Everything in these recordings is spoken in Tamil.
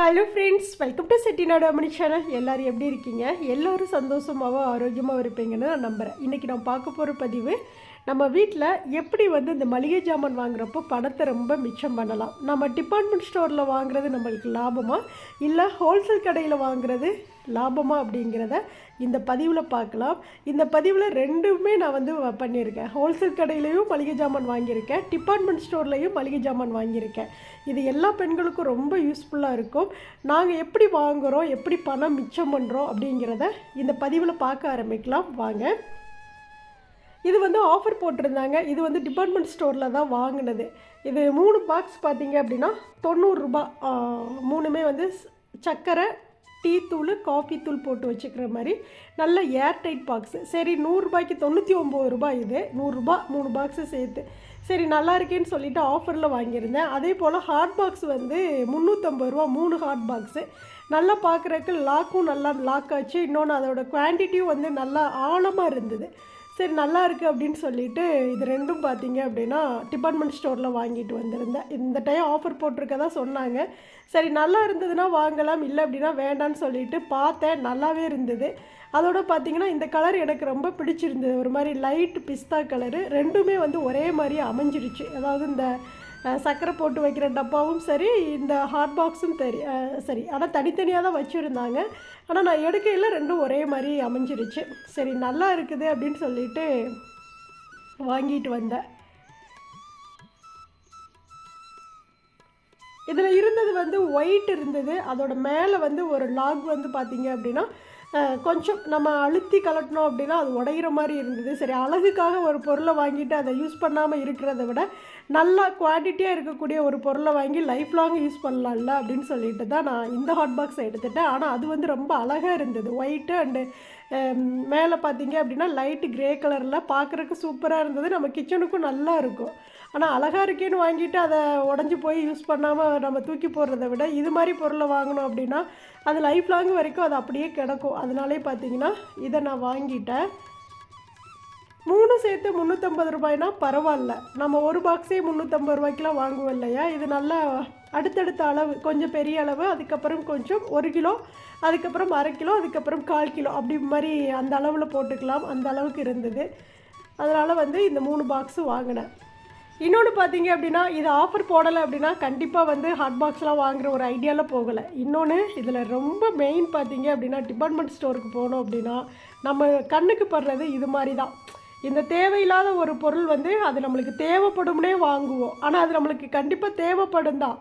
Hello friends welcome to Chettinad Amani channel எல்லோரும் எப்படி இருக்கீங்க? எல்லோரும் சந்தோஷமாகவும் ஆரோக்கியமாகவும் இருப்பீங்கன்னு நான் நம்புகிறேன் இன்றைக்கி நான் பார்க்க போகிற பதிவு நம்ம வீட்டில் எப்படி வந்து இந்த மளிகை ஜாமான் வாங்குறப்போ பணத்தை ரொம்ப மிச்சம் பண்ணலாம். நம்ம டிபார்ட்மெண்ட் ஸ்டோரில் வாங்குறது நம்மளுக்கு லாபமாக இல்லை ஹோல்சேல் கடையில் வாங்குறது லாபமா அப்படிங்கிறத இந்த பதிவில் பார்க்கலாம். இந்த பதிவில் ரெண்டுமே நான் வந்து வ- பண்ணியிருக்கேன். ஹோல்சேல் கடையிலையும் மளிகை ஜாமான் வாங்கியிருக்கேன். டிபார்ட்மெண்ட் ஸ்டோர்லேயும் மளிகை ஜாமான் வாங்கியிருக்கேன். இது எல்லா பெண்களுக்கும் ரொம்ப யூஸ்ஃபுல்லாக இருக்கும். நாங்கள் எப்படி வாங்குகிறோம் எப்படி பணம் மிச்சம் பண்ணுறோம் அப்படிங்கிறத இந்த பதிவில் பார்க்க ஆரம்பிக்கலாம். வாங்க. இது வந்து ஆஃபர் போட்டிருந்தாங்க. இது வந்து டிபார்ட்மெண்ட் ஸ்டோரில் தான் வாங்கினது. இது மூணு பாக்ஸ் பார்த்தீங்க அப்படின்னா தொண்ணூறுரூபா மூணுமே வந்து சர்க்கரை டீ தூள் காஃபி தூள் போட்டு வச்சுக்கிற மாதிரி நல்ல ஏர்டைட் பாக்ஸு சரி நூறுரூபாய்க்கு தொண்ணூற்றி ஒம்பது ரூபாய் இது. நூறுரூபா மூணு பாக்ஸு சேர்த்து. சரி நல்லா இருக்கேன்னு சொல்லிட்டு ஆஃபரில் வாங்கியிருந்தேன். அதே போல் ஹாட் பாக்ஸ் வந்து முந்நூற்றம்பது ரூபா மூணு ஹாட் பாக்ஸு நல்லா பார்க்குறதுக்கு லாக்கும் நல்லா லாக் ஆச்சு. இன்னொன்று அதோட குவான்டிட்டியும் வந்து நல்லா ஆழமாக இருந்தது. சரி நல்லா இருக்குது அப்படின்னு சொல்லிட்டு இது ரெண்டும் பார்த்தீங்க அப்படின்னா டிபார்ட்மெண்ட் ஸ்டோரில் வாங்கிட்டு வந்திருந்தேன். இந்த டைம் ஆஃபர் போட்டிருக்கதா சொன்னாங்க. சரி நல்லா இருந்ததுன்னா வாங்கலாம் இல்லை அப்படின்னா வேண்டான்னு சொல்லிட்டு பார்த்தேன். நல்லாவே இருந்தது. அதோட பார்த்தீங்கன்னா இந்த கலர் எனக்கு ரொம்ப பிடிச்சிருந்தது. ஒரு மாதிரி லைட் பிஸ்தா கலரு ரெண்டுமே வந்து ஒரே மாதிரி அமைஞ்சிருச்சு. அதாவது இந்த சர்க்கரை போட்டு வைக்கிற டப்பாவும் சரி இந்த ஹாட் பாக்ஸும் சரி சரி. ஆனால் தனித்தனியாக தான் வச்சுருந்தாங்க. ஆனால் நான் எடுக்கையில் ரெண்டும் ஒரே மாதிரி அமைஞ்சிருச்சு. சரி நல்லா இருக்குது அப்படின்னு சொல்லிட்டு வாங்கிட்டு வந்தேன். இதில் இருந்தது வந்து ஒயிட் இருந்தது. அதோட மேலே வந்து ஒரு லாக் வந்து பார்த்தீங்க அப்படின்னா கொஞ்சம் நம்ம அழுத்தி கலட்டினோம் அப்படின்னா அது உடையிற மாதிரி இருந்தது. சரி அழகுக்காக ஒரு பொருளை வாங்கிட்டு அதை யூஸ் பண்ணாமல் இருக்கிறத விட நல்லா குவான்டிட்டியாக இருக்கக்கூடிய ஒரு பொருளை வாங்கி லைஃப் லாங் யூஸ் பண்ணலாம்ல அப்படின்னு சொல்லிட்டு தான் நான் இந்த ஹாட் பாக்ஸை எடுத்துட்டேன். ஆனால் அது வந்து ரொம்ப அழகாக இருந்தது. ஒயிட்டு அண்டு மேலே பார்த்தீங்க அப்படின்னா லைட்டு கிரே கலரில் பார்க்குறதுக்கு சூப்பராக இருந்தது. நம்ம கிச்சனுக்கும் நல்லா இருக்கும். ஆனால் அழகாக இருக்கேன்னு வாங்கிட்டு அதை உடஞ்சி போய் யூஸ் பண்ணாமல் நம்ம தூக்கி போடுறத விட இது மாதிரி பொருளை வாங்கினோம் அப்படின்னா அது லைஃப் லாங் வரைக்கும் அது அப்படியே கிடக்கும். அதனாலே பார்த்தீங்கன்னா இதை நான் வாங்கிட்டேன். மூணு சேர்த்து முந்நூற்றம்பது ரூபாய்னா பரவாயில்ல. நம்ம ஒரு பாக்ஸே முந்நூற்றம்பது ரூபாய்க்கெலாம் வாங்குவோம் இல்லையா? இது நல்லா அடுத்தடுத்த அளவு கொஞ்சம் பெரிய அளவு அதுக்கப்புறம் கொஞ்சம் ஒரு கிலோ அதுக்கப்புறம் அரை கிலோ அதுக்கப்புறம் கால் கிலோ அப்படி மாதிரி அந்த அளவில் போட்டுக்கலாம். அந்த அளவுக்கு இருந்தது. அதனால் வந்து இந்த மூணு பாக்ஸு வாங்கினேன். இன்னொன்று பார்த்தீங்க அப்படின்னா இது ஆஃபர் போடலை அப்படின்னா கண்டிப்பாக வந்து ஹாட் பாக்ஸ்லாம் வாங்குகிற ஒரு ஐடியாவில் போகலை. இன்னொன்று இதில் ரொம்ப மெயின் பார்த்தீங்க அப்படின்னா டிபார்ட்மெண்ட் ஸ்டோருக்கு போனோம் அப்படின்னா நம்ம கண்ணுக்கு படுறது இது மாதிரி தான். இந்த தேவையில்லாத ஒரு பொருள் வந்து அது நம்மளுக்கு தேவைப்படும்னே வாங்குவோம். ஆனால் அது நம்மளுக்கு கண்டிப்பாக தேவைப்படும் தான்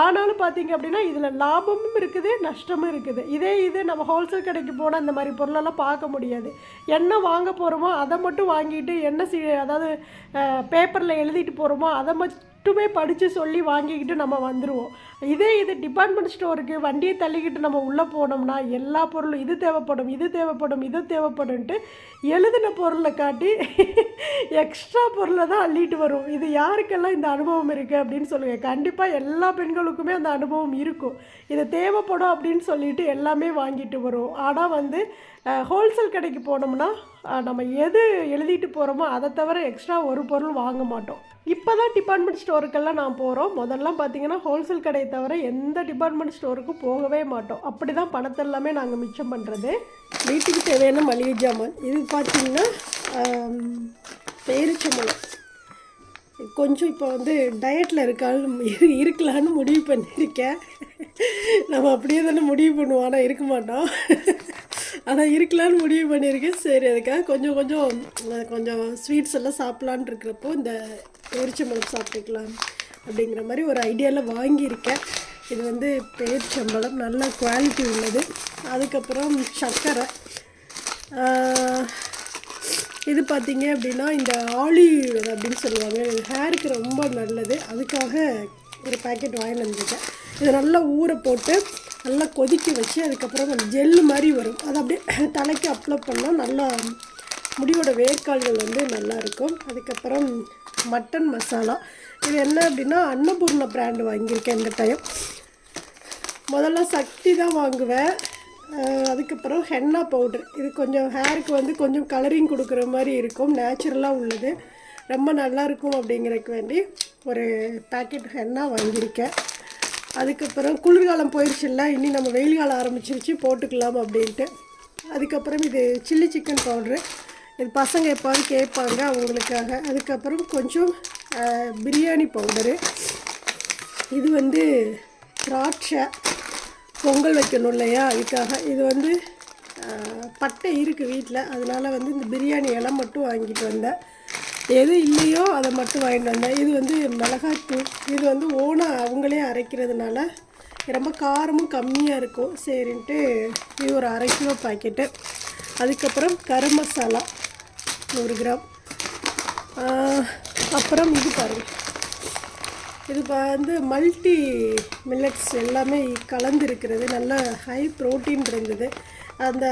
ஆனாலும் பார்த்தீங்க அப்படின்னா இதில் லாபமும் இருக்குது நஷ்டமும் இருக்குது. இதே இது நம்ம ஹோல்சேல் கடைக்கு போனால் இந்த மாதிரி பொருளெல்லாம் பார்க்க முடியாது. என்ன வாங்க போகிறோமோ அதை மட்டும் வாங்கிட்டு என்ன சி அதாவது பேப்பரில் எழுதிட்டு போகிறோமோ அதை மட்டுமே படித்து சொல்லி வாங்கிக்கிட்டு நம்ம வந்துடுவோம் இதே இது டிபார்ட்மெண்ட் ஸ்டோருக்கு வண்டியை தள்ளிக்கிட்டு நம்ம உள்ளே போனோம்னா எல்லா பொருளும் இது தேவைப்படும் இது தேவைப்படும் இது தேவைப்படும்ன்ட்டு எழுதின பொருளை காட்டி எக்ஸ்ட்ரா பொருளை தான் அள்ளிட்டு வரும் இது யாருக்கெல்லாம் இந்த அனுபவம் இருக்குது அப்படின்னு சொல்லுங்கள் கண்டிப்பாக எல்லா பெண்களும் பெண்களுக்குமே அந்த அனுபவம் இருக்கும். இது தேவைப்படும் அப்படின்னு சொல்லிட்டு எல்லாமே வாங்கிட்டு வரும். ஆனால் வந்து ஹோல்சேல் கடைக்கு போனோம்னா நம்ம எது எழுதிட்டு போகிறோமோ அதை தவிர எக்ஸ்ட்ரா ஒரு பொருள் வாங்க மாட்டோம். இப்போ தான் டிபார்ட்மெண்ட் ஸ்டோருக்கெல்லாம் நான் போகிறோம் முதல்லாம் பார்த்தீங்கன்னா ஹோல்சேல் கடையை தவிர எந்த டிபார்ட்மெண்ட் ஸ்டோருக்கும் போகவே மாட்டோம். அப்படி தான் பணத்தை எல்லாமே நாங்கள் மிச்சம் பண்ணுறது வீட்டுக்கு தேவையான மளிகை ஜாமான். இது பார்த்தீங்கன்னா பேரிச்சம்பழம். கொஞ்சம் இப்போ வந்து டயட்டில் இருக்கான்னு இருக்கலான்னு முடிவு பண்ணியிருக்கேன். நம்ம அப்படியே தானே முடிவு பண்ணுவோம். ஆனால் இருக்க மாட்டோம். ஆனால் இருக்கலான்னு முடிவு பண்ணியிருக்கேன். சரி அதுக்காக கொஞ்சம் கொஞ்சம் கொஞ்சம் ஸ்வீட்ஸ் எல்லாம் சாப்பிட்லான்னு இருக்கிறப்போ இந்த பேரிச்சம்பழம் சாப்பிட்டுக்கலாம் அப்படிங்கிற மாதிரி ஒரு ஐடியாவில் வாங்கியிருக்கேன். இது வந்து பேரிச்சம்பழம். நல்ல குவாலிட்டி உள்ளது. அதுக்கப்புறம் சர்க்கரை. இது பார்த்தீங்க அப்படின்னா இந்த ஆலிவ் அப்படின்னு சொல்லுவாங்க. ஹேருக்கு ரொம்ப நல்லது. அதுக்காக ஒரு பாக்கெட் வாங்கிட்டு வந்துருக்கேன். இதை நல்லா ஊற போட்டு நல்லா கொதிக்க வச்சு அதுக்கப்புறம் அந்த ஜெல்லு மாதிரி வரும். அதை அப்படியே தலைக்கு அப்ளை பண்ணால் நல்லா முடியோட வேர்க்கால்கள் வந்து நல்லாயிருக்கும் அதுக்கப்புறம் மட்டன் மசாலா இது என்ன அப்படின்னா அன்னபூர்ண பிராண்டு வாங்கியிருக்கேன் இந்த டைம் முதல்ல சக்தி தான் வாங்குவேன். அதுக்கப்புறம் ஹென்னா பவுடர் இது கொஞ்சம் ஹேருக்கு வந்து கொஞ்சம் கலரிங் கொடுக்குற மாதிரி இருக்கும். நேச்சுரலாக உள்ளது. ரொம்ப நல்லா இருக்கும் அப்படிங்கிறதுக்கு வேண்டி ஒரு பேக்கெட் ஹென்னா வாங்கியிருக்கேன். அதுக்கப்புறம் குளிர்காலம் போயிடுச்சுல்ல இனி நம்ம வெயில் காலம் ஆரம்பிச்சிருச்சு போட்டுக்கலாம் அப்படின்ட்டு. அதுக்கப்புறம் இது சில்லி சிக்கன் பவுட்ரு இது பசங்க எப்பாவது கேட்பாங்க அவங்களுக்காக. அதுக்கப்புறம் கொஞ்சம் பிரியாணி பவுடரு இது வந்து திராட்சை. பொங்கல் வைக்கணும் இல்லையா? அதுக்காக இது வந்து பட்டை இருக்குது வீட்டில் அதனால் வந்து இந்த பிரியாணி இலை மட்டும் வாங்கிட்டு வந்தேன். எது இல்லையோ அதை மட்டும் வாங்கிட்டு வந்தேன். இது வந்து மிளகாய்த்தூள். இது வந்து ஓனாக அவங்களே அரைக்கிறதுனால ரொம்ப காரமும் கம்மியாக இருக்கும். சரின்ட்டு இது ஒரு அரை கிலோ பாக்கெட்டு. அதுக்கப்புறம் கரம் மசாலா நூறு கிராம். அப்புறம் இது பாருங்கள் இது வந்து மல்டி மில்லட்ஸ் எல்லாமே கலந்துருக்கிறது. நல்ல ஹை ப்ரோட்டீன் இருந்தது. அந்த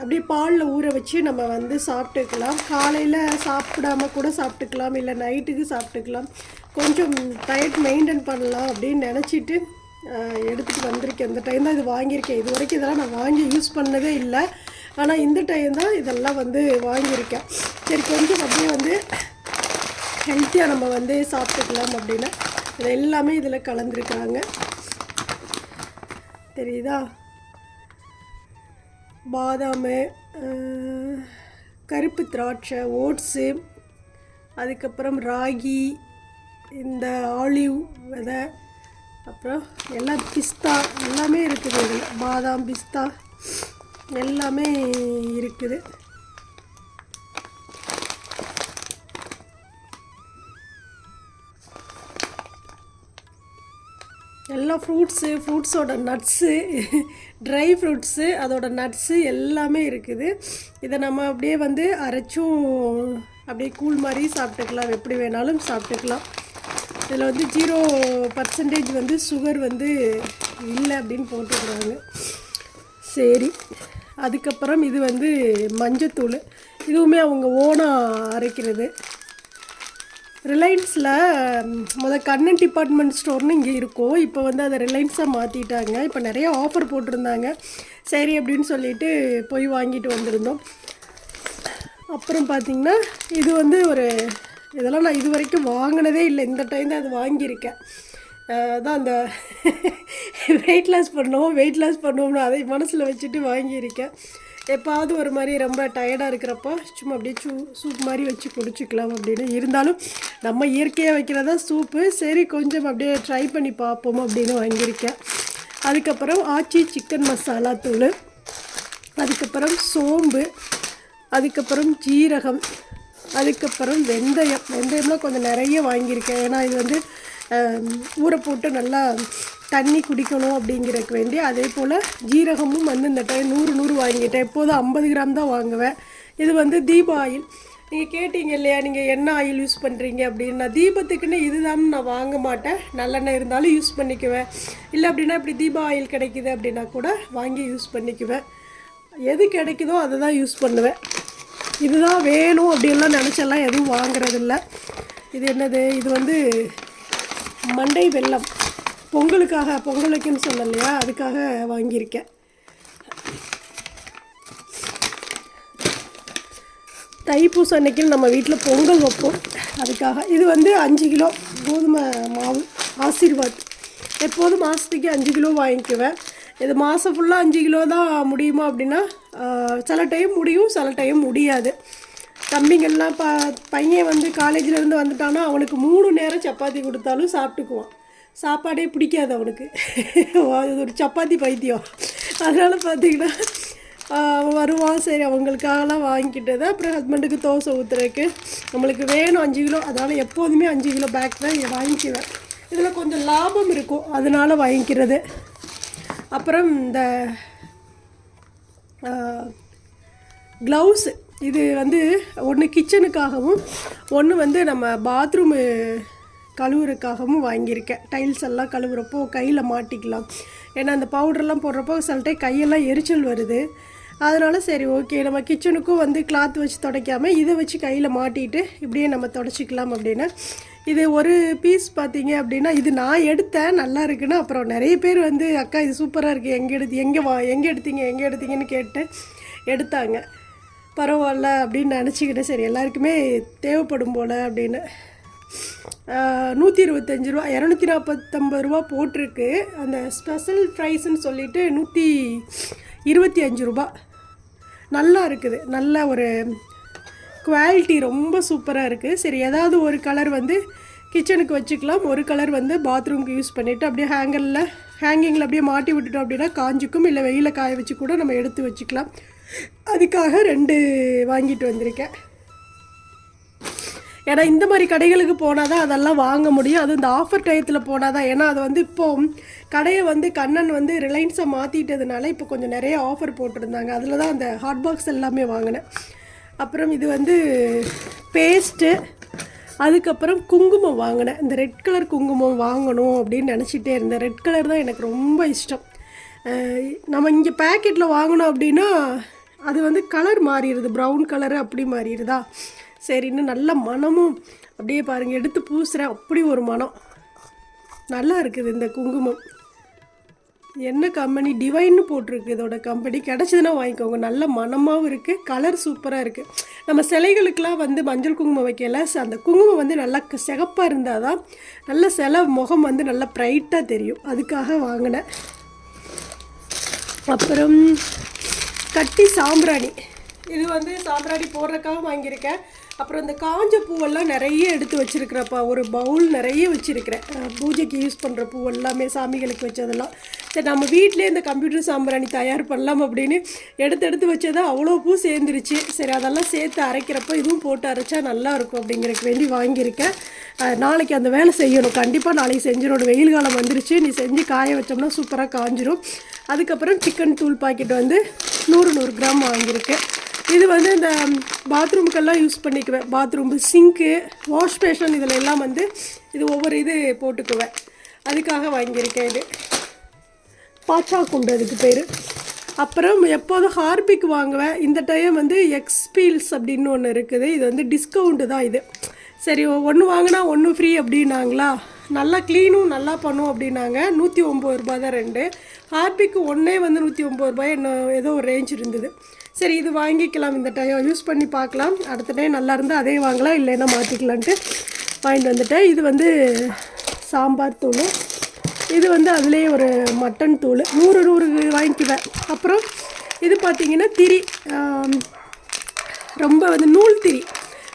அப்படியே பாலில் ஊற வச்சு நம்ம வந்து சாப்பிட்டுக்கலாம். காலையில் சாப்பிடாம கூட சாப்பிட்டுக்கலாம். இல்லை நைட்டுக்கு சாப்பிட்டுக்கலாம். கொஞ்சம் டயட் மெயின்டைன் பண்ணலாம் அப்படின்னு நினச்சிட்டு எடுத்துகிட்டு வந்திருக்கேன். இந்த டைம் தான் இது வாங்கியிருக்கேன். இது வரைக்கும் இதெல்லாம் நான் வாங்கி யூஸ் பண்ணதே இல்லை. ஆனால் இந்த டைம் தான் இதெல்லாம் வந்து வாங்கியிருக்கேன். சரி கொஞ்சம் அப்படியே வந்து ஹெல்த்தியாக நம்ம வந்து சாப்பிட்டுக்கலாம் அப்படின்னா. இது எல்லாமே இதில் கலந்துருக்குறாங்க. தெரியுதா? பாதாம் கருப்பு திராட்சை ஓட்ஸு அதுக்கப்புறம் ராகி இந்த ஆலிவ் விதை அப்புறம் எல்லாம் பிஸ்தா எல்லாமே இருக்குது இதில். பாதாம் பிஸ்தா எல்லாமே இருக்குது. எல்லா ஃப்ரூட்ஸு ஃப்ரூட்ஸோட நட்ஸு ட்ரை ஃப்ரூட்ஸு அதோட நட்ஸு எல்லாமே இருக்குது. இதை நம்ம அப்படியே வந்து அரைச்சும் அப்படியே கூழ் மாதிரி சாப்பிட்டுக்கலாம். எப்படி வேணாலும் சாப்பிட்டுக்கலாம். இதில் வந்து ஜீரோ பர்சன்டேஜ் வந்து சுகர் வந்து இல்லை அப்படின்னு போட்டுக்கிறாங்க. சரி. அதுக்கப்புறம் இது வந்து மஞ்சத்தூள். இதுவுமே அவங்க ஓனாக அரைக்கிறது. ரிலையன்ஸில் முத கண்ணன் டிபார்ட்மெண்ட் ஸ்டோர்னு இங்கே இருக்கும். இப்போ வந்து அதை ரிலையன்ஸாக மாற்றிட்டாங்க இப்போ நிறைய ஆஃபர் போட்டிருந்தாங்க. சரி அப்படின்னு சொல்லிட்டு போய் வாங்கிட்டு வந்திருந்தோம். அப்புறம் பார்த்திங்கன்னா இது வந்து ஒரு இதெல்லாம் நான் இது வரைக்கும் வாங்கினதே இல்லை. இந்த டைம் தான் அது வாங்கியிருக்கேன். அதான் அந்த வெயிட் லாஸ் பண்ணோம் வெயிட் லாஸ் பண்ணோம்னு அதை மனசில் வச்சுட்டு வாங்கியிருக்கேன். எப்பாவது ஒரு மாதிரி ரொம்ப டயர்டாக இருக்கிறப்போ சும்மா அப்படியே சூ சூப் மாதிரி வச்சு குடிச்சிக்கலாம் அப்படின்னு. இருந்தாலும் நம்ம இயற்கையாக வைக்கிறதா சூப்பு சரி கொஞ்சம் அப்படியே ட்ரை பண்ணி பார்ப்போம் அப்படின்னு வாங்கியிருக்கேன். அதுக்கப்புறம் ஆச்சி சிக்கன் மசாலா தூள். அதுக்கப்புறம் சோம்பு. அதுக்கப்புறம் ஜீரகம். அதுக்கப்புறம் வெந்தயம். வெந்தயம்லாம் கொஞ்சம் நிறைய வாங்கியிருக்கேன். ஏன்னா இது வந்து ஊற போட்டு நல்லா தண்ணி குடிக்கணும் அப்படிங்கிறதுக்கு வேண்டி அதே போல் ஜீரகமும் வந்து இந்த டைம் நூறு நூறு வாங்கிட்டேன். எப்போதும் ஐம்பது கிராம் தான் வாங்குவேன். இது வந்து தீப ஆயில். நீங்கள் கேட்டீங்க இல்லையா நீங்கள் என்ன ஆயில் யூஸ் பண்ணுறீங்க அப்படின்னு. நான் தீபத்துக்குன்னு இதுதான் நான் வாங்க மாட்டேன். நல்லெண்ணெய் இருந்தாலும் யூஸ் பண்ணிக்குவேன். இல்லை அப்படின்னா இப்படி தீப ஆயில் கிடைக்கிது அப்படின்னா கூட வாங்கி யூஸ் பண்ணிக்குவேன். எது கிடைக்குதோ அதை தான் யூஸ் பண்ணுவேன். இதுதான் வேணும் அப்படின்லாம் நினச்செல்லாம் எதுவும் வாங்குறதில்ல. இது என்னது? இது வந்து மண்டை வெல்லம். பொங்கலுக்காக பொங்கல் வைக்கணும்னு சொன்னேன் இல்லையா அதுக்காக வாங்கியிருக்கேன். தைப்பூசம் அன்னைக்கு நம்ம வீட்டில் பொங்கல் வைப்போம். அதுக்காக. இது வந்து அஞ்சு கிலோ கோதுமை மாவு ஆசீர்வாத். எப்போதும் மாதத்துக்கு அஞ்சு கிலோ வாங்கிக்குவேன். இது மாதம் ஃபுல்லாக அஞ்சு கிலோ தான் முடியுமா அப்படின்னா சில டைம் முடியும் சில டைம் முடியாது. தம்பிங்கள்லாம் ப பையன் வந்து காலேஜிலேருந்து வந்துட்டானா அவனுக்கு மூணு நேரம் சப்பாத்தி கொடுத்தாலும் சாப்பிட்டுக்குவான். சாப்பாடே பிடிக்காது அவனுக்கு. அது ஒரு சப்பாத்தி பைத்தியம். அதனால் பார்த்தீங்கன்னா அவன் வருவான். சரி அவங்களுக்காகலாம் வாங்கிக்கிட்டது. அப்புறம் ஹஸ்பண்டுக்கு தோசை ஊற்றுறதுக்கு நம்மளுக்கு வேணும் அஞ்சு கிலோ. அதனால் எப்போதுமே அஞ்சு கிலோ பேக் தான் இதை வாங்கிக்குவேன். இதில் கொஞ்சம் லாபம் இருக்கும். அதனால் வாங்கிக்கிறது. அப்புறம் இந்த க்ளவுஸு இது வந்து ஒன்று கிச்சனுக்காகவும் ஒன்று வந்து நம்ம பாத்ரூமு கழுவுறதுக்காகவும் வாங்கியிருக்கேன். டைல்ஸ் எல்லாம் கழுவுறப்போ கையில் மாட்டிக்கலாம். ஏன்னா அந்த பவுடர்லாம் போடுறப்போ சில டைம் கையெல்லாம் எரிச்சல் வருது. அதனால் சரி ஓகே நம்ம கிச்சனுக்கும் வந்து கிளாத் வச்சு துடைக்காமல் இதை வச்சு கையில் மாட்டிட்டு இப்படியே நம்ம துடைச்சிக்கலாம் அப்படின்னு இது ஒரு பீஸ் பார்த்தீங்க அப்படின்னா இது நான் எடுத்தேன் நல்லா இருக்குன்னு. அப்புறம் நிறைய பேர் வந்து அக்கா இது சூப்பராக இருக்குது எங்கே எடுத்து எங்கே வா எங்கே எடுத்தீங்க எங்கே எடுத்தீங்கன்னு கேட்டு எடுத்தாங்க. பரவாயில்ல அப்படின்னு நினச்சிக்கிட்டேன். சரி எல்லாருக்குமே தேவைப்படும் போல் அப்படின்னு. நூற்றி இருபத்தஞ்சி ரூபா இரநூத்தி நாற்பத்தொம்பது ரூபா போட்டிருக்கு. அந்த ஸ்பெஷல் ப்ரைஸ்ன்னு சொல்லிட்டு நூற்றி இருபத்தி அஞ்சு ரூபா. நல்லா இருக்குது. நல்ல ஒரு குவாலிட்டி ரொம்ப சூப்பராக இருக்குது சரி ஏதாவது ஒரு கலர் வந்து கிச்சனுக்கு வச்சுக்கலாம். ஒரு கலர் வந்து பாத்ரூம்க்கு யூஸ் பண்ணிவிட்டு அப்படியே ஹேங்கரில் ஹேங்கிங்கில் அப்படியே மாட்டி விட்டுட்டோம் அப்படின்னா காஞ்சிக்கும். இல்லை வெயில காய வச்சு கூட நம்ம எடுத்து வச்சுக்கலாம். அதுக்காக ரெண்டு வாங்கிட்டு வந்திருக்கேன். ஏன்னா இந்த மாதிரி கடைகளுக்கு போனால் தான் அதெல்லாம் வாங்க முடியும். அதுவும் இந்த ஆஃபர் டயத்தில் போனால் தான் ஏன்னா அது வந்து இப்போ கடையை வந்து கண்ணன் வந்து ரிலையன்ஸை மாற்றிட்டதுனால இப்போ கொஞ்சம் நிறைய ஆஃபர் போட்டிருந்தாங்க. அதில் தான் அந்த ஹாட் பாக்ஸ் எல்லாமே வாங்கினேன். அப்புறம் இது வந்து பேஸ்ட்டு அதுக்கப்புறம் குங்குமம் வாங்கினேன். இந்த ரெட் கலர் குங்குமம் வாங்கணும் அப்படின்னு நினச்சிட்டே இருந்தேன். ரெட் கலர் தான் எனக்கு ரொம்ப இஷ்டம். நம்ம இங்கே பேக்கெட்டில் வாங்கினோம் அப்படின்னா அது வந்து கலர் மாறிடுது. ப்ரௌன் கலரு அப்படி மாறிடுதா? சரின்னு நல்ல மனமும் அப்படியே பாருங்கள் எடுத்து பூசுகிறேன் அப்படி ஒரு மனம். நல்லா இருக்குது இந்த குங்குமம். என்ன கம்பெனி டிவைன்னு போட்டிருக்கு இதோட கம்பெனி கிடச்சதுன்னா வாங்கிக்கோங்க. நல்ல மனமாகவும் இருக்குது கலர் சூப்பராக இருக்குது நம்ம சிலைகளுக்கெலாம் வந்து மஞ்சள் குங்குமம் வைக்கல. ச- அந்த குங்குமம் வந்து நல்லா சிகப்பாக இருந்தால் தான் நல்ல சிலை முகம் வந்து நல்லா ப்ரைட்டாக தெரியும். அதுக்காக வாங்கினேன். அப்புறம் கட்டி சாம்பிராணி. இது வந்து சாம்பிராணி போடுறதுக்காக வாங்கியிருக்கேன். அப்புறம் இந்த காஞ்ச பூவெல்லாம் நிறைய எடுத்து வச்சுருக்கிறப்பா ஒரு பவுல் நிறைய வச்சுருக்கிறேன். பூஜைக்கு யூஸ் பண்ணுற பூ எல்லாமே சாமிகளுக்கு வச்சதெல்லாம். சரி நம்ம வீட்டிலே இந்த கம்ப்யூட்டர் சாம்பிராணி தயார் பண்ணலாம் அப்படின்னு எடுத்து எடுத்து வச்சதை அவ்வளோ பூ சேர்ந்துருச்சு. சரி அதெல்லாம் சேர்த்து அரைக்கிறப்ப இதுவும் போட்டு அரைச்சா நல்லாயிருக்கும் அப்படிங்கிறக்கு அப்படிங்கிறதுக்கு வேண்டி வாங்கியிருக்கேன். நாளைக்கு அந்த வேலை செய்யணும். கண்டிப்பாக நாளைக்கு செஞ்சிடணும் வெயில் காலம் வந்துருச்சு. நீ செஞ்சு காய வச்சோம்னா சூப்பராக காஞ்சிரும். அதுக்கப்புறம் சிக்கன் தூள் பாக்கெட் வந்து நூறு நூறு கிராம் வாங்கியிருக்கேன் இது வந்து இந்த பாத்ரூமுக்கெல்லாம் யூஸ் பண்ணிக்குவேன். பாத்ரூம் சிங்க்கு வாஷ் பேஷன் இதில் எல்லாம் வந்து இது ஒவ்வொரு இது போட்டுக்குவேன். அதுக்காக வாங்கியிருக்கேன் இது. பாச்சா குண்டு அதுக்கு பேர். அப்புறம் எப்போதும் ஹார்பிக் வாங்குவேன். இந்த டைம் வந்து எக்ஸ்பீல்ஸ் அப்படின்னு ஒன்று இருக்குது. இது வந்து டிஸ்கவுண்ட்டு தான் இது. சரி ஒன்று வாங்கினா ஒன்று ஃப்ரீ அப்படின்னாங்களா? நல்லா க்ளீனும் நல்லா பண்ணும் அப்படின்னாங்க. நூற்றி ஒம்பது ரூபா தான் ரெண்டு. ஆர்பிக்கு ஒன்றே வந்து நூற்றி ஒம்பது ரூபாய் என்ன ஏதோ ஒரு ரேஞ்ச் இருந்தது. சரி இது வாங்கிக்கலாம் இந்த டைம் யூஸ் பண்ணி பார்க்கலாம். அடுத்த டைம் நல்லா இருந்தால் அதே வாங்கலாம் இல்லைன்னா மாற்றிக்கலான்ட்டு வாங்கிட்டு வந்துட்டேன். இது வந்து சாம்பார் தூள். இது வந்து அதுலேயே ஒரு மட்டன் தூள். நூறு நூறு வாங்கிக்குவேன். அப்புறம் இது பார்த்திங்கன்னா திரி. ரொம்ப வந்து நூல் திரி.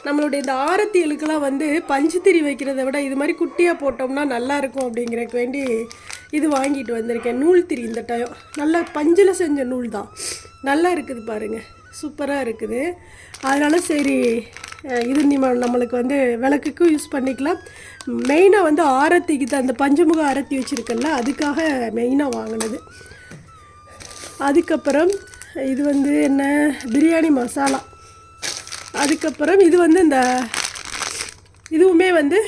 நம்மளுடைய இந்த ஆரத்தியலுக்கெல்லாம் வந்து பஞ்சு திரி வைக்கிறத விட இது மாதிரி குட்டியாக போட்டோம்னா நல்லாயிருக்கும் அப்படிங்கிறக்கு வேண்டி இது வாங்கிட்டு வந்திருக்கேன். நூல் திரி இந்த டயம் நல்லா பஞ்சில் செஞ்ச நூல் தான். நல்லா இருக்குது பாருங்கள் சூப்பராக இருக்குது. அதனால் சரி இது நம்ம நம்மளுக்கு வந்து விளக்குக்கும் யூஸ் பண்ணிக்கலாம். மெயினாக வந்து ஆரத்திக்கு தான் அந்த பஞ்சமுக ஆரத்தி வச்சுருக்கல அதுக்காக மெயினாக வாங்கினது. அதுக்கப்புறம் இது வந்து என்ன? பிரியாணி மசாலா. அதுக்கப்புறம் இது வந்து இந்த இதுவுமே வந்து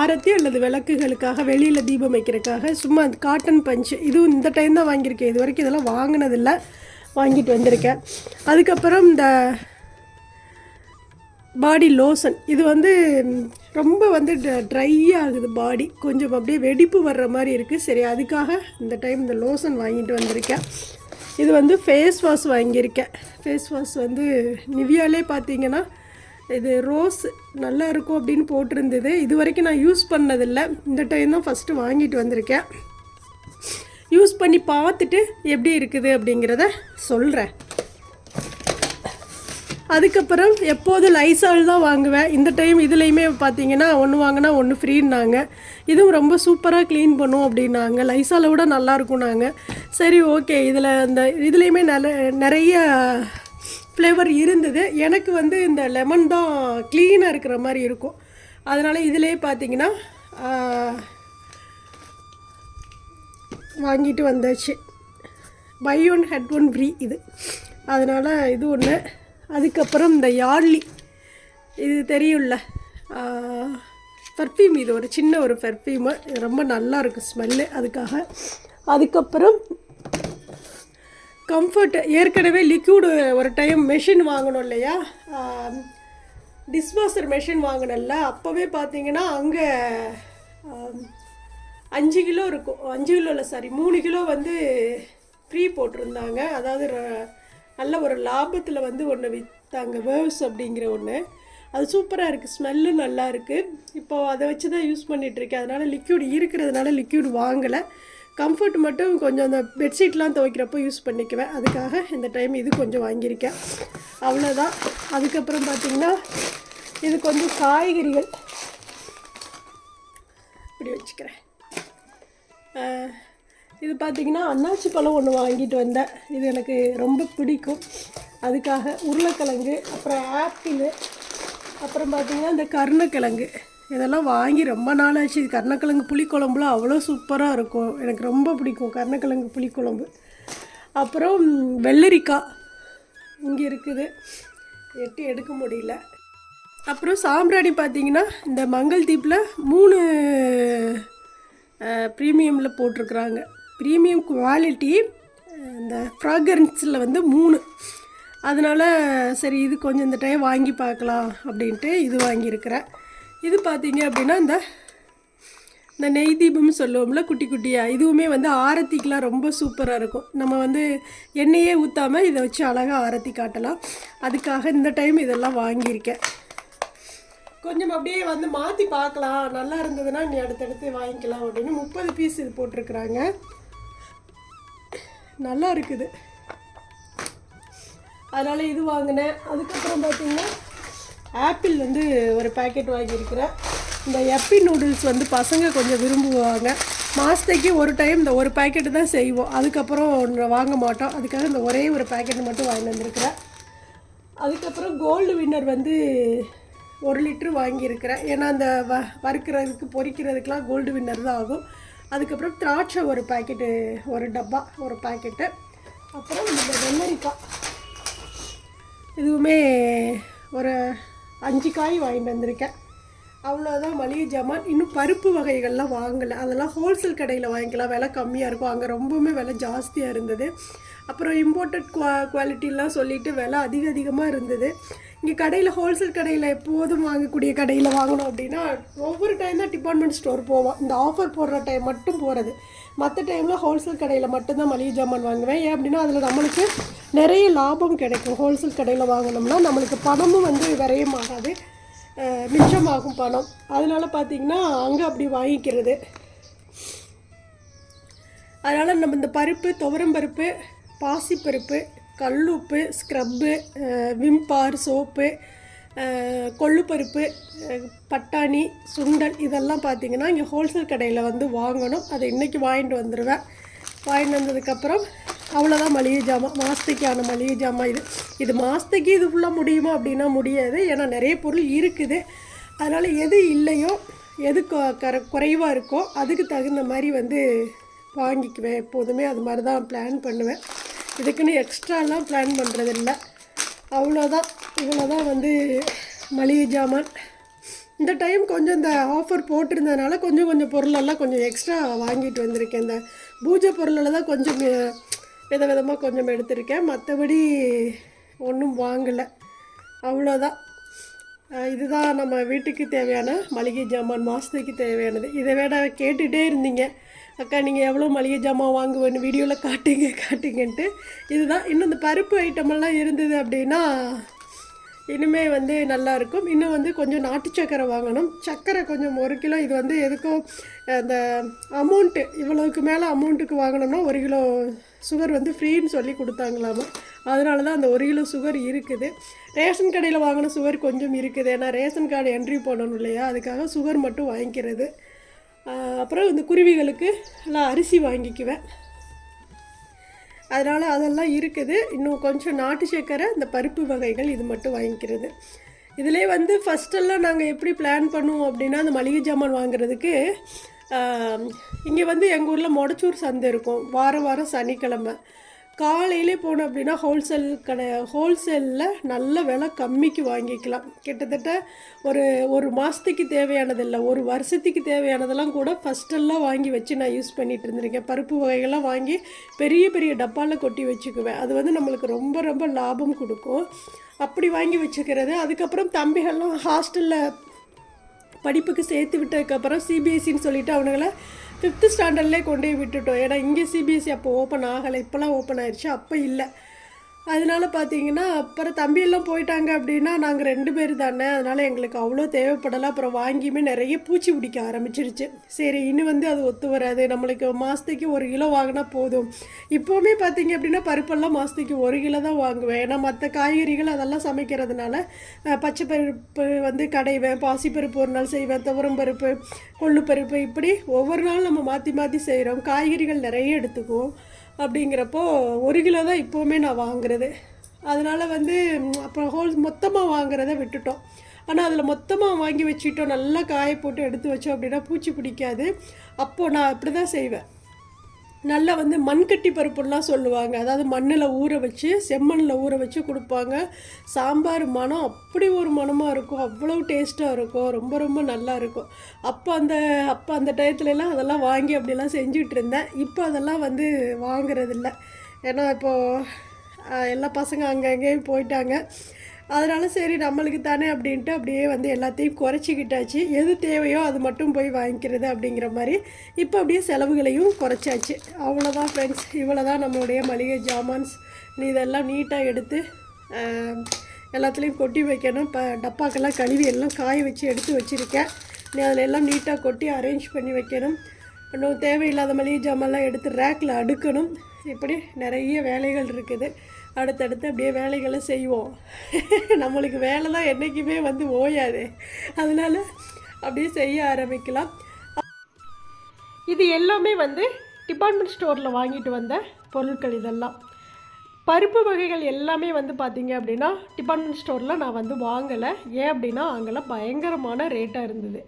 ஆரத்தி அல்லது விளக்குகளுக்காக வெளியில் தீபம் வைக்கிறதுக்காக சும்மா காட்டன் பஞ்சு இதுவும் இந்த டைம் தான் வாங்கியிருக்கேன். இது வரைக்கும் இதெல்லாம் வாங்கினதில்லை. வாங்கிட்டு வந்திருக்கேன். அதுக்கப்புறம் இந்த பாடி லோஷன் இது வந்து ரொம்ப வந்து ட்ரை ஆகுது பாடி கொஞ்சம் அப்படியே வெடிப்பு வர்ற மாதிரி இருக்குது சரி அதுக்காக இந்த டைம் இந்த லோஷன் வாங்கிட்டு வந்திருக்கேன். இது வந்து ஃபேஸ் வாஷ் வாங்கியிருக்கேன். ஃபேஸ் வாஷ் வந்து நிவியாலே பார்த்தீங்கன்னா இது ரோஸ் நல்லா இருக்கும் அப்படின்னு போட்டிருந்தது. இது வரைக்கும் நான் யூஸ் பண்ணதில்லை. இந்த டைம் தான் ஃபஸ்ட்டு வாங்கிட்டு வந்திருக்கேன். யூஸ் பண்ணி பார்த்துட்டு எப்படி இருக்குது அப்படிங்கிறத சொல்கிறேன் அதுக்கப்புறம் எப்போதும் லைசால் தான் வாங்குவேன். இந்த டைம் இதுலேயுமே பார்த்தீங்கன்னா ஒன்று வாங்கினா ஒன்று ஃப்ரீன்னாங்க இதுவும் ரொம்ப சூப்பராக க்ளீன் பண்ணும் அப்படின்னாங்க. லைசாலை விட நல்லாயிருக்கும்னாங்க சரி ஓகே இதில் அந்த இதுலேயுமே நல்ல நிறைய ஃப்ளேவர் இருந்தது. எனக்கு வந்து இந்த லெமன் தான் க்ளீனாக இருக்கிற மாதிரி இருக்கும். அதனால் இதிலே பார்த்தீங்கன்னா வாங்கிட்டு வந்தாச்சு. Buy one get one free இது. அதனால் இது ஒன்று அதுக்கப்புறம் இந்த யார்லி இது தெரியும்ல? பர்ஃப்யூம் இது ஒரு சின்ன ஒரு பர்ஃப்யூமு இது ரொம்ப நல்லா இருக்கும் ஸ்மெல்லு அதுக்காக அதுக்கப்புறம் கம்ஃபர்ட் ஏற்கனவே லிக்யூடு ஒரு டைம் மெஷின் வாங்கணும் இல்லையா? டிஸ்வாஷர் மெஷின் வாங்கினல்ல அப்போவே பார்த்தீங்கன்னா அங்கே அஞ்சு கிலோ இருக்கும். அஞ்சு கிலோ இல்லை சாரி மூணு கிலோ வந்து ஃப்ரீ போட்டிருந்தாங்க. அதாவது நல்ல ஒரு லாபத்தில் வந்து ஒன்று விற்றாங்க வேவ்ஸ் அப்படிங்கிற ஒன்று அது சூப்பராக இருக்குது ஸ்மெல்லும் நல்லா இருக்குது இப்போது அதை வச்சு தான் யூஸ் பண்ணிகிட்ருக்கேன் அதனால் லிக்யூட் இருக்கிறதுனால லிக்யூட் வாங்கலை. கம்ஃபர்ட் மட்டும் கொஞ்சம் அந்த பெட்ஷீட்லாம் துவைக்கிறப்போ யூஸ் பண்ணிக்குவேன். அதுக்காக இந்த டைம் இது கொஞ்சம் வாங்கியிருக்கேன். அவ்வளோதான் அதுக்கப்புறம் பார்த்திங்கன்னா இது கொஞ்சம் காய்கறிகள். இப்படி வச்சுக்கிறேன். இது பார்த்திங்கன்னா அன்னாச்சி பழம் ஒன்று வாங்கிட்டு வந்தேன். இது எனக்கு ரொம்ப பிடிக்கும். அதுக்காக உருளைக்கிழங்கு அப்புறம் ஆப்பிள் அப்புறம் பார்த்திங்கன்னா இந்த கருணக்கிழங்கு. இதெல்லாம் வாங்கி ரொம்ப நாள் ஆச்சு இது கருணக்கிழங்கு புளிக்குழம்புலாம் அவ்வளோ சூப்பராக இருக்கும். எனக்கு ரொம்ப பிடிக்கும் கருணக்கிழங்கு புளிக்குழம்பு. அப்புறம் வெள்ளரிக்காய் இங்கே இருக்குது. எட்டி எடுக்க முடியல. அப்புறம் சாம்பிராணி பார்த்தீங்கன்னா இந்த மங்கள் தீப்பில் மூணு ப்ரீமியமில் போட்டிருக்குறாங்க. ப்ரீமியம் குவாலிட்டி இந்த ஃப்ராக்ரன்ஸில் வந்து மூணு. அதனால் சரி இது கொஞ்சம் இந்த டைம் வாங்கி பார்க்கலாம் அப்படின்ட்டு இது வாங்கியிருக்கிறேன். இது பார்த்தீங்க அப்படின்னா இந்த இந்த நெய் தீபம்னு சொல்லுவோம்ல குட்டி குட்டியாக இதுவுமே வந்து ஆரத்திக்கெலாம் ரொம்ப சூப்பராக இருக்கும். நம்ம வந்து எண்ணெயே ஊற்றாமல் இதை வச்சு அழகாக ஆரத்தி காட்டலாம். அதுக்காக இந்த டைம் இதெல்லாம் வாங்கியிருக்கேன். கொஞ்சம் அப்படியே வந்து மாற்றி பார்க்கலாம். நல்லா இருந்ததுன்னா நீ அடுத்தடுத்து வாங்கிக்கலாம் அப்படின்னு முப்பது பீஸ் இது போட்டிருக்குறாங்க. நல்லா இருக்குது. அதனால் இது வாங்கினேன். அதுக்கப்புறம் பார்த்தீங்கன்னா ஆப்பிள் வந்து ஒரு பாக்கெட் வாங்கியிருக்கிறேன். இந்த எப்பி நூடுல்ஸ் வந்து பசங்க கொஞ்சம் விரும்புவாங்க. மாதத்துக்கு ஒரு டைம் இந்த ஒரு பாக்கெட்டு தான் செய்வோம். அதுக்கப்புறம் ஒன்று வாங்க மாட்டோம். அதுக்காக இந்த ஒரே ஒரு பாக்கெட் மட்டும் வாங்கி வந்திருக்கிறேன். அதுக்கப்புறம் கோல்டு வின்னர் வந்து ஒரு லிட்ரு வாங்கியிருக்கிறேன். ஏன்னா அந்த வ வறுக்கிறதுக்கு பொறிக்கிறதுக்கெலாம் கோல்டு வின்னர் தான் ஆகும். அதுக்கப்புறம் திராட்சை ஒரு பாக்கெட்டு ஒரு டப்பா ஒரு பாக்கெட்டு அப்புறம் இந்த வெள்ளரிக்காய். இதுவுமே ஒரு அஞ்சு காய் வாங்கிட்டு வந்திருக்கேன். அவ்வளோதான் மளிகை ஜாமான். இன்னும் பருப்பு வகைகள்லாம் வாங்கலை. அதெல்லாம் ஹோல்சேல் கடையில் வாங்கிக்கலாம். விலை கம்மியாக இருக்கும். அங்கே ரொம்பவுமே விலை ஜாஸ்தியாக இருந்தது. அப்புறம் இம்போர்ட்டட் குவா குவாலிட்டிலாம் சொல்லிவிட்டு விலை அதிக அதிகமாக இருந்தது. இங்கே கடையில் ஹோல்சேல் கடையில் எப்போதும் வாங்கக்கூடிய கடையில் வாங்கணும் அப்படின்னா ஒவ்வொரு டைம் தான் டிபார்ட்மெண்ட் ஸ்டோர் போவோம். இந்த ஆஃபர் போடுற டைம் மட்டும் போகிறது மற்ற டைமில் ஹோல்சேல் கடையில் மட்டும்தான் மளிகை ஜாமான் வாங்குவேன். ஏன் அப்படின்னா அதில் நம்மளுக்கு நிறைய லாபம் கிடைக்கும். ஹோல்சேல் கடையில் வாங்கினோம்னா நம்மளுக்கு பணமும் வந்து விரையமாகாது ஆகாது. மிச்சமாகும் பணம். அதனால பார்த்தீங்கன்னா அங்கே அப்படி வாங்கிக்கிறது. அதனால் நம்ம இந்த பருப்பு துவரம் பருப்பு பாசிப்பருப்பு கல்லுப்பு ஸ்க்ரப்பு விம்பார் சோப்பு கொள்ளுப்பருப்பு பட்டாணி சுண்டல் இதெல்லாம் பார்த்திங்கன்னா இங்கே ஹோல்சேல் கடையில் வந்து வாங்கணும். அதை இன்றைக்கி வாங்கிட்டு வந்துடுவேன் வாங்கிட்டு வந்ததுக்கப்புறம் அவ்வளோதான் மளிகை ஜாமான் மாதத்துக்கான மளிகை ஜாமான் இது. இது மாதத்துக்கு இது ஃபுல்லாக முடியுமா அப்படின்னா முடியாது. ஏன்னா நிறைய பொருள் இருக்குது. அதனால் எது இல்லையோ எது கொ- கர குறைவாக இருக்கோ அதுக்கு தகுந்த மாதிரி வந்து வாங்கிக்குவேன் எப்போதுமே. அது மாதிரி தான் பிளான் பண்ணுவேன். இதுக்குன்னு எக்ஸ்ட்ராலாம் பிளான் பண்ணுறதில்ல அவ்வளோதான் இவ்வளோ தான் வந்து மளிகை ஜாமான். இந்த டைம் கொஞ்சம் இந்த ஆஃபர் போட்டிருந்ததுனால கொஞ்சம் கொஞ்சம் பொருளெல்லாம் கொஞ்சம் எக்ஸ்ட்ரா வாங்கிட்டு வந்திருக்கேன். இந்த பூஜை பொருளில் தான் கொஞ்சம் வித விதமாக கொஞ்சம் எடுத்திருக்கேன். மற்றபடி ஒன்றும் வாங்கலை. அவ்வளோதான் இதுதான் நம்ம வீட்டுக்கு தேவையான மளிகை ஜாமான் மாதத்துக்கு தேவையானது. இதை விட கேட்டுகிட்டே இருந்தீங்க. அக்கா நீங்கள் எவ்வளோ மளிகை ஜாமான் வாங்குவேன்னு வீடியோவில் காட்டுங்க காட்டுங்கன்ட்டு. இதுதான். இன்னும் இந்த பருப்பு ஐட்டமெல்லாம் இருந்தது அப்படின்னா இனிமே வந்து நல்லா இருக்கும். இன்னும் வந்து கொஞ்சம் நாட்டு சக்கரை வாங்கணும். சக்கரை கொஞ்சம் ஒரு கிலோ இது வந்து எதுக்கும் அந்த அமௌண்ட்டு இவ்வளவுக்கு மேலே அமௌண்ட்டுக்கு வாங்கினோம்னா ஒரு கிலோ சுகர் வந்து ஃப்ரீன்னு சொல்லி கொடுத்தாங்களாமா? அதனால தான் அந்த ஒரு கிலோ சுகர் இருக்குது. ரேஷன் கடையில் வாங்கின சுகர் கொஞ்சம் இருக்குது. ஏன்னா ரேஷன் கார்டு என்ட்ரி பண்ணணும் இல்லையா? அதுக்காக சுகர் மட்டும் வாங்கிக்கிறது. அப்புறம் இந்த குருவிகளுக்கு எல்லாம் அரிசி வாங்கிக்குவேன். அதனால் அதெல்லாம் இருக்குது. இன்னும் கொஞ்சம் நாட்டு சர்க்கரை இந்த பருப்பு வகைகள் இது மட்டும் வாங்கிக்கிறது. இதிலே வந்து ஃபஸ்ட்டெல்லாம் நாங்கள் எப்படி பிளான் பண்ணுவோம் அப்படின்னா அந்த மளிகை ஜாமான் வாங்குறதுக்கு இங்கே வந்து எங்கள் ஊரில் மொடச்சூர் சந்தை இருக்கும். வாரம் வாரம் சனிக்கிழமை. காலையிலே போனோம் அப்படின்னா ஹோல்சேல் கடை ஹோல்சேலில் நல்ல விலை கம்மிக்கு வாங்கிக்கலாம். கிட்டத்தட்ட ஒரு ஒரு மாதத்துக்கு தேவையானதில்லை ஒரு வருஷத்துக்கு தேவையானதெல்லாம் கூட ஃபஸ்ட்டெல்லாம் வாங்கி வச்சு நான் யூஸ் பண்ணிகிட்டு இருந்திருக்கேன். பருப்பு வகைகள்லாம் வாங்கி பெரிய பெரிய டப்பாவில் கொட்டி வச்சுக்குவேன். அது வந்து நம்மளுக்கு ரொம்ப ரொம்ப லாபம் கொடுக்கும். அப்படி வாங்கி வச்சுக்கிறது. அதுக்கப்புறம் தம்பிகள்லாம் ஹாஸ்டலில் படிப்புக்கு சேர்த்து விட்டதுக்கப்புறம் சிபிஎஸ்சின்னு சொல்லிவிட்டு அவனுங்கள ஃபிஃப்த்து ஸ்டாண்டர்ட்லேயே கொண்டு போய் விட்டுட்டோம். ஏன்னா இங்கே சிபிஎஸ்சி அப்போ ஓப்பன் ஆகலை. இப்போலாம் ஓப்பன் ஆயிடுச்சு அப்போ இல்லை. அதனால பார்த்தீங்கன்னா அப்புறம் தம்பியெல்லாம் போயிட்டாங்க அப்படின்னா நாங்கள் ரெண்டு பேர் தானே. அதனால் எங்களுக்கு அவ்வளோ தேவைப்படலை. அப்புறம் வாங்கியுமே நிறைய பூச்சி பிடிக்க ஆரம்பிச்சிருச்சு. சரி இனி வந்து அது ஒத்து வராது. நம்மளுக்கு மாதத்துக்கு ஒரு கிலோ வாங்கினா போதும். இப்போவுமே பார்த்தீங்க அப்படின்னா பருப்பெல்லாம் மாதத்துக்கு ஒரு கிலோ தான் வாங்குவேன். ஏன்னா மற்ற காய்கறிகள் அதெல்லாம் சமைக்கிறதுனால பச்சை பருப்பு வந்து கடைவேன். பாசிப்பருப்பு ஒரு நாள் செய்வேன். துவரம் பருப்பு கொள்ளு பருப்பு இப்படி ஒவ்வொரு நாளும் நம்ம மாற்றி மாற்றி செய்கிறோம் காய்கறிகள் நிறைய எடுத்துக்குவோம். அப்படிங்கிறப்போ ஒரு கிலோ தான் இப்போவுமே நான் வாங்குறது. அதனால் வந்து அப்புறம் ஹோல் மொத்தமாக வாங்குறத விட்டுட்டோம். ஆனால் அதில் மொத்தமாக வாங்கி வச்சுட்டோம் நல்லா காய போட்டு எடுத்து வச்சோம் அப்படின்னா பூச்சி பிடிக்காது. அப்போது நான் அப்படி தான் செய்வேன். நல்லா வந்து மண்கட்டி பருப்புலாம் சொல்லுவாங்க. அதாவது மண்ணில் ஊற வச்சு செம்மண்ணில் ஊற வச்சு கொடுப்பாங்க. சாம்பார் மனம் அப்படி ஒரு மனமாக இருக்கும். அவ்வளோ டேஸ்ட்டாக இருக்கும். ரொம்ப ரொம்ப நல்லா இருக்கும். அப்போ அந்த அப்போ அந்த டயத்துலலாம் அதெல்லாம் வாங்கி அப்படிலாம் செஞ்சுட்டு இருந்தேன். இப்போ அதெல்லாம் வந்து வாங்குறதில்ல. ஏன்னா இப்போது எல்லா பசங்க அங்கங்கேயும் போயிட்டாங்க. அதனால சரி நம்மளுக்கு தானே அப்படின்ட்டு அப்படியே வந்து எல்லாத்தையும் குறைச்சிக்கிட்டாச்சு. எது தேவையோ அது மட்டும் போய் வாங்கிக்கிறது அப்படிங்கிற மாதிரி இப்போ அப்படியே செலவுகளையும் குறைச்சாச்சு. அவ்வளோதான் ஃப்ரெண்ட்ஸ் இவ்வளோ தான் நம்மளுடைய மளிகை ஜாமான்ஸ். நீ இதெல்லாம் நீட்டாக எடுத்து எல்லாத்துலேயும் கொட்டி வைக்கணும். இப்போ டப்பாக்கெல்லாம் கழுவி எல்லாம் காய வச்சு எடுத்து வச்சுருக்கேன். நீ அதில் எல்லாம் நீட்டாக கொட்டி அரேஞ்ச் பண்ணி வைக்கணும். இன்னும் தேவையில்லாத மளிகை ஜாமான்லாம் எடுத்து ரேக்கில் அடுக்கணும். இப்படி நிறைய வேலைகள் இருக்குது. அடுத்தடுத்து அப்படியே வேலைகளை செய்வோம். நம்மளுக்கு வேலை தான் என்றைக்குமே வந்து ஓயாது. அதனால் அப்படியே செய்ய ஆரம்பிக்கலாம். இது எல்லாமே வந்து டிபார்ட்மெண்ட் ஸ்டோரில் வாங்கிட்டு வந்த பொருட்கள் இதெல்லாம். பருப்பு வகைகள் எல்லாமே வந்து பார்த்தீங்க அப்படின்னா டிபார்ட்மெண்ட் ஸ்டோரில் நான் வந்து வாங்கலை. ஏன் அப்படின்னா அங்கெல்லாம் பயங்கரமான ரேட்டாக இருந்தது.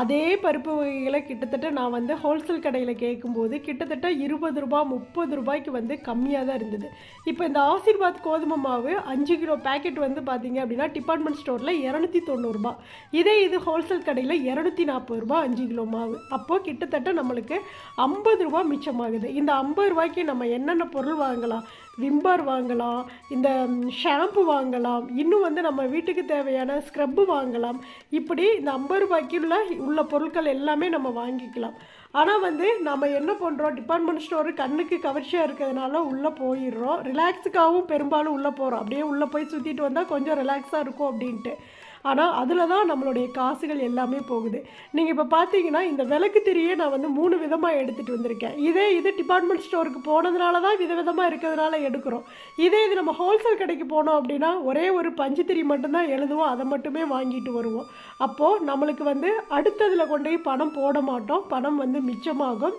அதே பருப்பு வகைகளை கிட்டத்தட்ட நான் வந்து ஹோல்சேல் கடையில் கேட்கும்போது கிட்டத்தட்ட இருபது ரூபா முப்பது ரூபாய்க்கு வந்து கம்மியாக தான் இருந்தது. இப்போ இந்த ஆசீர்வாத் கோதுமை மாவு அஞ்சு கிலோ பேக்கெட் வந்து பார்த்தீங்க அப்படின்னா டிபார்ட்மெண்ட் ஸ்டோரில் இரநூத்தி தொண்ணூறுபா இதே இது ஹோல்சேல் கடையில் இரநூத்தி நாற்பது ரூபா அஞ்சு கிலோ மாவு. அப்போது கிட்டத்தட்ட நம்மளுக்கு ஐம்பது ரூபா மிச்சமாகுது. இந்த ஐம்பது ரூபாய்க்கு நம்ம என்னென்ன பொருள் வாங்கலாம்? விம்பர் வாங்கலாம் இந்த ஷாம்பு வாங்கலாம் இன்னும் வந்து நம்ம வீட்டுக்கு தேவையான ஸ்க்ரப்பு வாங்கலாம். இப்படி இந்த ஐம்பது ரூபாய்க்குள்ள உள்ள பொருட்கள் எல்லாமே நம்ம வாங்கிக்கலாம். ஆனால் வந்து நம்ம என்ன பண்ணுறோம் டிபார்ட்மெண்ட் ஸ்டோரு கண்ணுக்கு கவர்ச்சியாக இருக்கிறதுனால உள்ளே போயிடுறோம். ரிலாக்ஸுக்காகவும் பெரும்பாலும் உள்ளே போகிறோம் அப்படியே உள்ளே போய் சுற்றிட்டு வந்தால் கொஞ்சம் ரிலாக்ஸாக இருக்கும் அப்படின்ட்டு. ஆனால் அதில் தான் நம்மளுடைய காசுகள் எல்லாமே போகுது. நீங்கள் இப்போ பார்த்தீங்கன்னா இந்த விளக்கு திரியே நான் வந்து மூணு விதமாக எடுத்துகிட்டு வந்திருக்கேன். இதே இது டிபார்ட்மெண்ட் ஸ்டோருக்கு போனதுனால தான் விதவிதமாக இருக்கிறதுனால எடுக்கிறோம். இதே இது நம்ம ஹோல்சேல் கடைக்கு போனோம் அப்படின்னா ஒரே ஒரு பஞ்சு திரி மட்டும்தான் எழுதுவோம். அதை மட்டுமே வாங்கிட்டு வருவோம். அப்போது நம்மளுக்கு வந்து அடுத்ததில் கொண்டு போய் பணம் போட மாட்டோம். பணம் வந்து மிச்சமாகும்.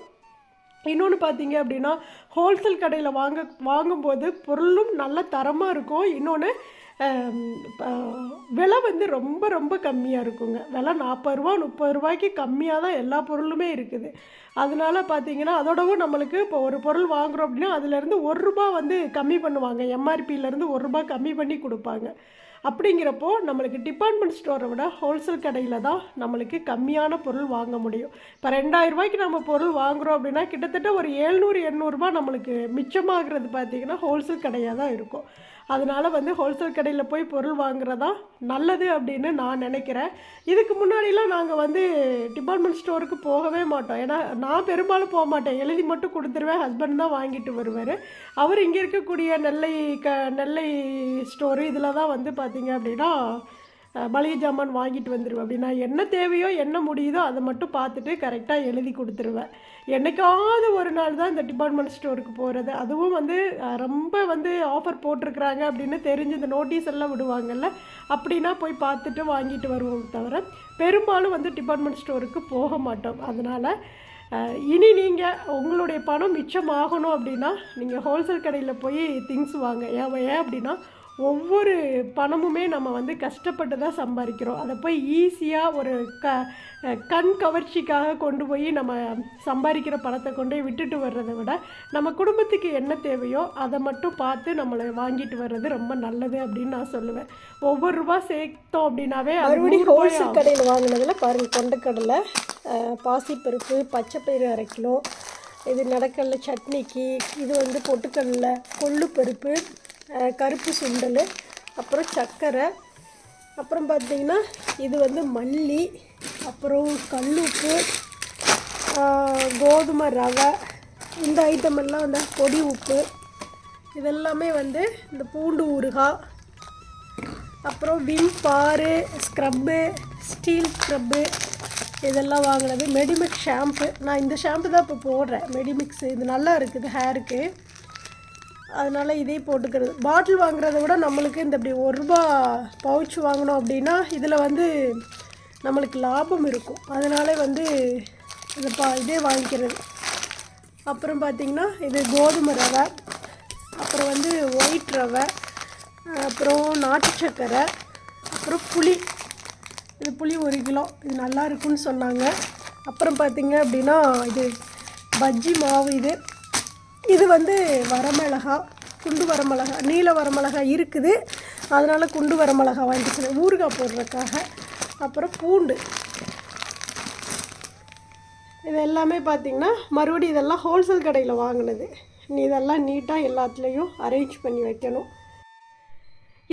இன்னொன்று பார்த்தீங்க அப்படின்னா ஹோல்சேல் கடையில் வாங்க வாங்கும்போது பொருளும் நல்ல தரமாக இருக்கும். இன்னொன்று விலை வந்து ரொம்ப ரொம்ப கம்மியாக இருக்குங்க. விலை நாற்பது ரூபா முப்பது ரூபாய்க்கு கம்மியாக தான் எல்லா பொருளுமே இருக்குது. அதனால பார்த்தீங்கன்னா அதோடவும் நம்மளுக்கு இப்போ ஒரு பொருள் வாங்குறோம் அப்படின்னா அதுலேருந்து ஒரு ரூபா வந்து கம்மி பண்ணுவாங்க. எம்ஆர்பியிலேருந்து ஒரு ரூபா கம்மி பண்ணி கொடுப்பாங்க. அப்படிங்கிறப்போ நம்மளுக்கு டிபார்ட்மெண்ட் ஸ்டோரை விட ஹோல்சேல் கடையில் தான் நம்மளுக்கு கம்மியான பொருள் வாங்க முடியும். இப்போ ரெண்டாயிரம் ரூபாய்க்கு நம்ம பொருள் வாங்குறோம் அப்படின்னா கிட்டத்தட்ட ஒரு ஏழ்நூறு எண்ணூறுபா நம்மளுக்கு மிச்சமாகிறது பார்த்தீங்கன்னா ஹோல்சேல் கடையாக தான் இருக்கும். அதனால வந்து ஹோல்சேல் கடையில் போய் பொருள் வாங்குறதா நல்லது அப்படின்னு நான் நினைக்கிறேன். இதுக்கு முன்னாடிலாம் நாங்கள் வந்து டிபார்ட்மெண்ட் ஸ்டோருக்கு போகவே மாட்டோம். ஏன்னா நான் பெரும்பாலும் போக மாட்டேன். எழுதி மட்டும் கொடுத்துருவேன். ஹஸ்பண்ட் தான் வாங்கிட்டு வருவார். அவர் இங்கே இருக்கக்கூடிய நெல்லை க நெல்லை ஸ்டோரு இதில் தான் வந்து பார்த்திங்க அப்படின்னா மளிகை ஜாமான் வாங்கிட்டு வந்துடுவேன் அப்படின்னா என்ன தேவையோ என்ன முடியுதோ அதை மட்டும் பார்த்துட்டு கரெக்டாக எழுதி கொடுத்துருவேன். என்னைக்காவது ஒரு நாள் தான் இந்த டிபார்ட்மெண்ட் ஸ்டோருக்கு போகிறது அதுவும் வந்து ரொம்ப வந்து ஆஃபர் போட்டிருக்கிறாங்க அப்படின்னு தெரிஞ்சு இந்த நோட்டீஸ் எல்லாம் விடுவாங்கல்ல. அப்படின்னா போய் பார்த்துட்டு வாங்கிட்டு வருவோம் தவிர பெரும்பாலும் வந்து டிபார்ட்மெண்ட் ஸ்டோருக்கு போக மாட்டோம். அதனால் இனி நீங்கள் உங்களுடைய பணம் மிச்சமாகணும் அப்படின்னா நீங்கள் ஹோல்சேல் கடையில் போய் திங்ஸ் வாங்க. ஏன் ஏன் அப்படின்னா ஒவ்வொரு பணமுமே நம்ம வந்து கஷ்டப்பட்டு தான் சம்பாதிக்கிறோம். அதை போய் ஈஸியாக ஒரு க கண் கவர்ச்சிக்காக கொண்டு போய் நம்ம சம்பாதிக்கிற பணத்தை கொண்டு போய் விட்டுட்டு வர்றதை விட நம்ம குடும்பத்துக்கு என்ன தேவையோ அதை மட்டும் பார்த்து நம்மளை வாங்கிட்டு வர்றது ரொம்ப நல்லது அப்படின்னு நான் சொல்லுவேன். ஒவ்வொரு ரூபா சேர்த்தோம் அப்படின்னாவே மறுபடியும் ஹோல்சேல் கடையில் வாங்கினதில் பாருங்கள் கொண்டக்கடலை பாசிப்பருப்பு பச்சைப்பயிறு அரை கிலோ இது நடக்கடலை சட்னிக்கு இது வந்து பொட்டுக்கடலை கொள்ளு பருப்பு கருப்பு சுண்டல் அப்புறம் சர்க்கரை அப்புறம் பார்த்தீங்கன்னா இது வந்து மல்லி அப்புறம் கல்லுப்பு உப்பு கோதுமை ரவை இந்த ஐட்டம் எல்லாம் வந்து பொடி உப்பு இதெல்லாமே வந்து இந்த பூண்டு ஊறுகாய் அப்புறம் விம் பாரு ஸ்க்ரப்பு ஸ்டீல் ஸ்க்ரப்பு இதெல்லாம் வாங்கினது. மெடிமிக்ஸ் ஷாம்பு நான் இந்த ஷாம்பு தான் இப்போ போடுறேன். மெடிமிக்ஸ் இது நல்லா இருக்குது ஹேருக்கு அதனால் இதே போட்டுக்கிறது. பாட்டில் வாங்குறத விட நம்மளுக்கு இந்த இப்படி ஒரு ரூபா பவுச் வாங்கினோம் அப்படின்னா இதில் வந்து நம்மளுக்கு லாபம் இருக்கும். அதனால வந்து இதை பா இதே வாங்கிக்கிறது. அப்புறம் பார்த்திங்கன்னா இது கோதுமை ரவை அப்புறம் வந்து ஒயிட் ரவை அப்புறம் நாட்டு சர்க்கரை அப்புறம் புளி. இது புளி ஒரு கிலோ. இது நல்லா இருக்குன்னு சொன்னாங்க. அப்புறம் பார்த்திங்க அப்படின்னா இது பஜ்ஜி மாவு இது. இது வந்து வரமிளகா குண்டு வரமிளகா நீல வரமிளகா இருக்குது. அதனால் குண்டு வரமிளகா வாங்கிக்கிறேன். ஊறுகாய் போடுறதுக்காக. அப்புறம் பூண்டு. இது எல்லாமே பார்த்திங்கன்னா மறுபடியும் இதெல்லாம் ஹோல்சேல் கடையில் வாங்கினது. நீ இதெல்லாம் நீட்டாக எல்லாத்துலேயும் அரேஞ்ச் பண்ணி வைக்கணும்.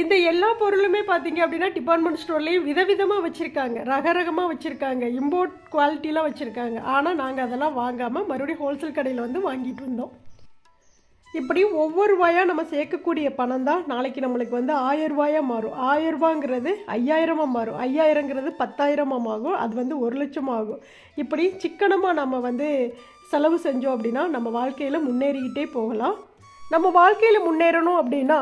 இந்த எல்லா பொருளுமே பார்த்தீங்க அப்படின்னா டிபார்ட்மெண்ட் ஸ்டோர்லேயும் விதவிதமாக வச்சுருக்காங்க. ரகரகமாக வச்சுருக்காங்க. இம்போர்ட் குவாலிட்டிலாம் வச்சுருக்காங்க. ஆனால் நாங்கள் அதெல்லாம் வாங்காமல் மறுபடியும் ஹோல்சேல் கடையில் வந்து வாங்கிட்டு வந்தோம். இப்படி ஒவ்வொரு ரூபாயாக நம்ம சேர்க்கக்கூடிய பணம் தான் நாளைக்கு நம்மளுக்கு வந்து ஆயிரம் ரூபாயாக மாறும். ஆயிரம் ரூபாங்கிறது ஐயாயிரமாக மாறும். ஐயாயிரங்கிறது பத்தாயிரமாக ஆகும் அது வந்து ஒரு லட்சம் ஆகும். இப்படி சிக்கனமாக நம்ம வந்து செலவு செஞ்சோம் அப்படின்னா நம்ம வாழ்க்கையில் முன்னேறிக்கிட்டே போகலாம். நம்ம வாழ்க்கையில் முன்னேறணும் அப்படின்னா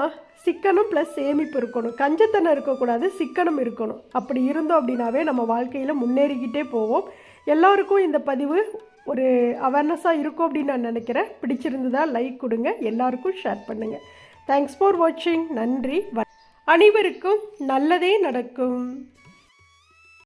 சிக்கனம் ப்ளஸ் சேமிப்பு இருக்கணும். கஞ்சத்தனம் இருக்கக்கூடாது சிக்கனம் இருக்கணும். அப்படி இருந்தோம் அப்படின்னாவே நம்ம வாழ்க்கையில் முன்னேறிக்கிட்டே போவோம். எல்லாருக்கும் இந்த பதிவு ஒரு அவேர்னஸாக இருக்கும் அப்படின்னு நான் நினைக்கிறேன். பிடிச்சிருந்ததா லைக் கொடுங்க. எல்லாருக்கும் ஷேர் பண்ணுங்கள் தேங்க்ஸ் ஃபார் வாட்சிங் நன்றி. வ- அனைவருக்கும் நல்லதே நடக்கும்.